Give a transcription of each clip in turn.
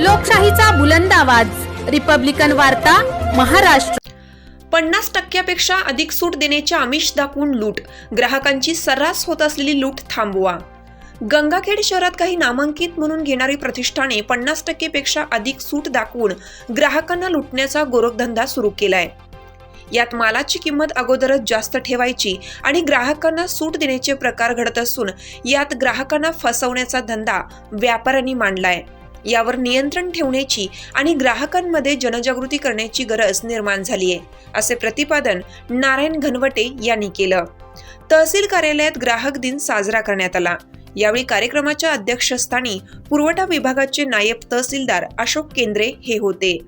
लोकशाहीचा बुलंद आवाज. रिपब्लिकन वार्ता महाराष्ट्र. पन्नास टक्क्यापेक्षा अधिक सूट देण्याचे आमिष दाखवून लूट. ग्राहकांची सर्रास होत असलेली लूट थांबवा. गंगाखेड शहरात काही नामांकित म्हणून घेणारी प्रतिष्ठाने पन्नास टक्केपेक्षा अधिक सूट दाखवून ग्राहकांना लुटण्याचा गोरखधंदा सुरू केलाय. यात मालाची किंमत अगोदरच जास्त ठेवायची आणि ग्राहकांना सूट देण्याचे प्रकार घडत असून यात ग्राहकांना फसवण्याचा धंदा व्यापाऱ्यांनी मांडलाय. यावर नियंत्रण ठेवण्याची आणि ग्राहकांमध्ये जनजागृती करण्याची गरज निर्माण झाली आहे असे प्रतिपादन नारायण घनवटे यांनी केलं. तहसील कार्यालयात ग्राहक दिन साजरा करण्यात आला. यावेळी कार्यक्रमाच्या अध्यक्षस्थानी पुरवठा विभागाचे नायब तहसीलदार अशोक केंद्रे हे होते.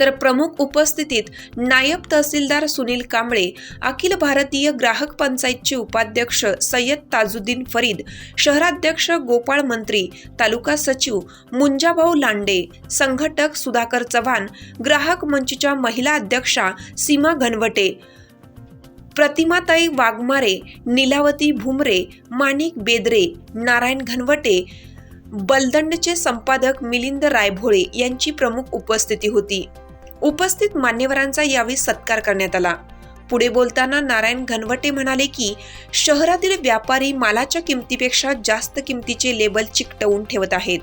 तर प्रमुख उपस्थितीत नायब तहसीलदार सुनील कांबळे अखिल भारतीय ग्राहक पंचायतचे उपाध्यक्ष सय्यद ताजुद्दीन फरीद शहराध्यक्ष गोपाळ मंत्री तालुका सचिव मुंजाभाऊ लांडे संघटक सुधाकर चव्हाण ग्राहक मंचच्या महिला अध्यक्षा सीमा घनवटे प्रतिमाताई वाघमारे नीलावती भुमरे माणिक बेदरे नारायण घनवटे बलदंडचे संपादक मिलिंद रायभोळे यांची प्रमुख उपस्थिती होती. उपस्थित मान्यवरांचा यावेळी सत्कार करण्यात आला. पुढे बोलताना नारायण घनवटे म्हणाले की शहरातील व्यापारी मालाच्या किमतीपेक्षा जास्त किमतीचे लेबल चिकटवून ठेवत आहेत.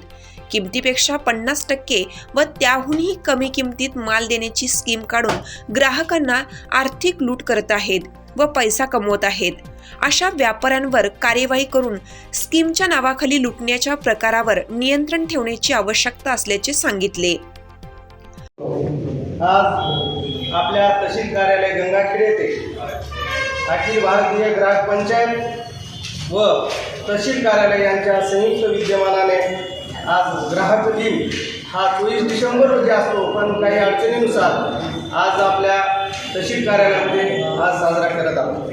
किमतीपेक्षा पन्नास टक्के व त्याहूनही कमी किमतीत माल देण्याची स्कीम काढून ग्राहकांना आर्थिक लूट करत आहेत व पैसा कमवत आहेत. अशा व्यापाऱ्यांवर कार्यवाही करून स्कीमच्या नावाखाली लुटण्याच्या प्रकारावर नियंत्रण ठेवण्याची आवश्यकता असल्याचे सांगितले. आज आपल्या तहसील कार्यालय गंगाखेड येथे अखिल भारतीय ग्राहक पंचायत व तहसील कार्यालय यांच्या संयुक्त विद्यमानाने आज ग्राहक दिन हा चोवीस डिसेंबर रोजी असतो. पण काही अडचणीनुसार आज आपल्या तहसील कार्यालयामध्ये आज साजरा करत आहोत.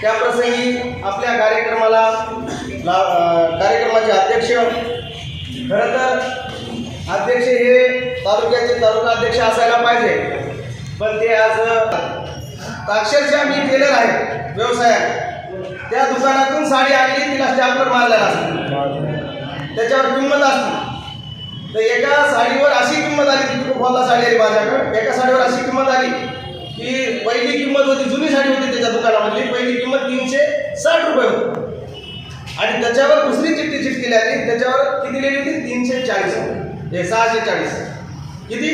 त्याप्रसंगी आपल्या कार्यक्रमाला ला कार्यक्रमाचे अध्यक्ष खरं तर अध्यक्ष हे तालुक्याचे तालुका अध्यक्ष असायला पाहिजे. पण ते आज अक्षरशः मी केलेलं आहे व्यवसायात त्या दुकानातून साडी आणली तिला स्टॅम्पर मारलेला असतो त्याच्यावर किंमत असते. तर एका साडीवर अशी किंमत आली की फॉलला साडी आली माझ्याकडे? एका साडीवर अशी किंमत आली की पहिली किंमत होती जुनी साडी होती त्याच्या दुकानामधली. पहिली किंमत तीनशे साठ रुपये होती. आणि त्याच्यावर दुसरी चिठ्ठी चिटकेली आली त्याच्यावर किती लिहिली होती? तीनशे चाळीस. हे सहाशे चाळीस. किती?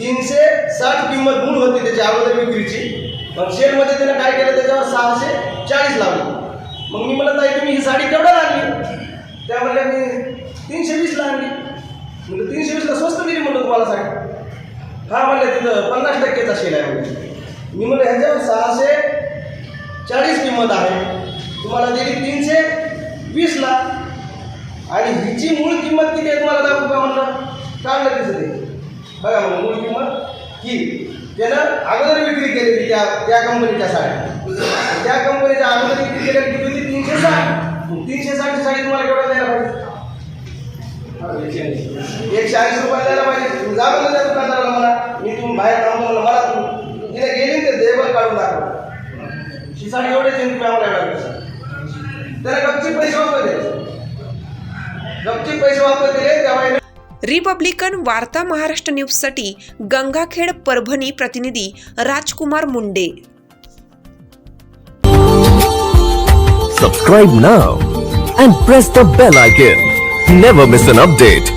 तीनशे साठ किंमत मूळ होती त्याची अगोदर विक्रीची. मग शेडमध्ये त्यानं काय केलं? त्याच्यावर सहाशे चाळीस लावली. मग मी म्हणत आहे तुम्ही ही साडी केवढ्याला लागली? त्या म्हणल्या मी तीनशे वीसला आणली. म्हणजे तीनशे वीसला स्वस्त दिली म्हणलं तुम्हाला साडी. हा म्हणलं तिथं पन्नास टक्केचा शेल आहे म्हणजे मी म्हणलं ह्याच्यावर सहाशे चाळीस किंमत आहे. तुम्हाला दिली तीनशे वीसला आणि हिची मूळ किंमत किती आहे तुम्हाला दाखवू का म्हणलं? काढलं तिचं ते बघा मग मूळ किंमत की त्यानं अगोदर विक्री केलेली त्या त्या कंपनीच्या साड्या. त्या कंपनीच्या अगोदर विक्री केलेली किती होती? तीनशे साठ. तीनशे साठची साडी तुम्हाला केवढा द्यायला पाहिजे? एकशे ऐंशी रुपये द्यायला पाहिजे. तुम्ही जा म्हणलं त्या दुकानदाराला मला मी तुम्ही बाहेर थांबवलं म्हणा मला तू तिने गेली ते देवर काढून दाखव. ही साडी एवढेच आहे तुम्ही आम्हाला एवढा त्याला गपचे पैसे वापस दिले पैसे वापस दिले तेव्हा रिपब्लिकन वार्ता महाराष्ट्र न्यूजसाठी गंगाखेड परभणी प्रतिनिधी Rajkumar Munde Subscribe now and press the bell icon. Never miss an update.